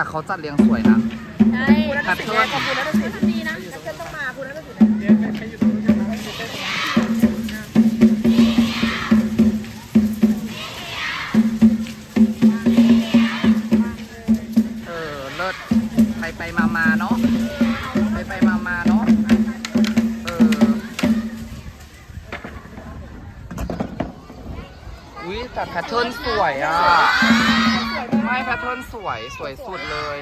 ่เขาจัดเรียงสวยนะ ใช่คุณนัทิร์ไงขอบคุณนัทสิดีนะนักเต้นต้องมาคุณนัทสิทีเออ เลิศ ไปไปมามาเนาะ ไปไปมามาเนาะ เออ อุ้ยแต่แพทเทิร์นสวยอะ แพทเทิร์นสวยสวยสุดเลย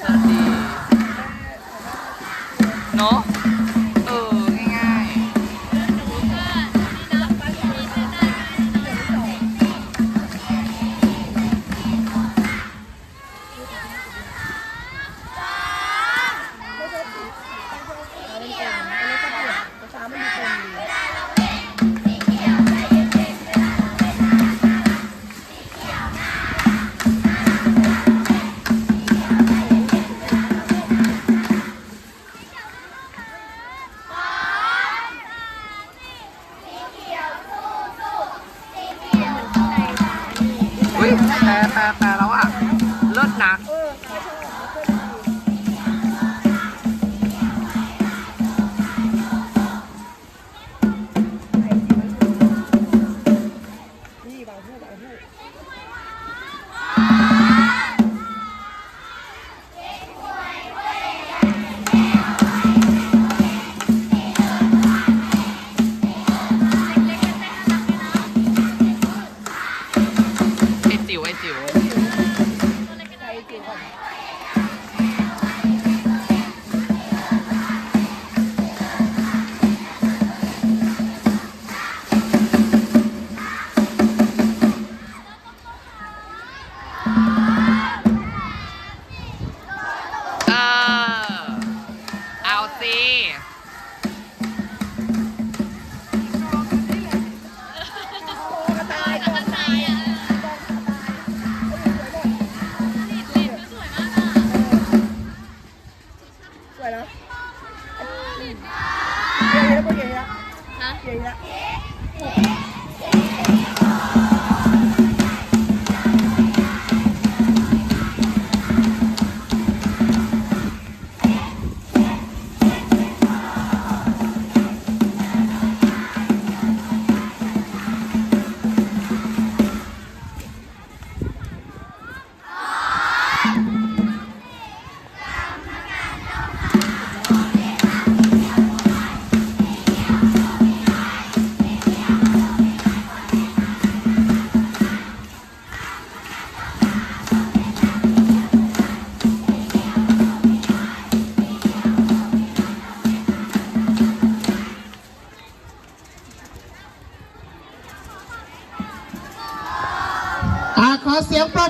Happy. แปะแปะ 电话。やったー! เสียงปรบ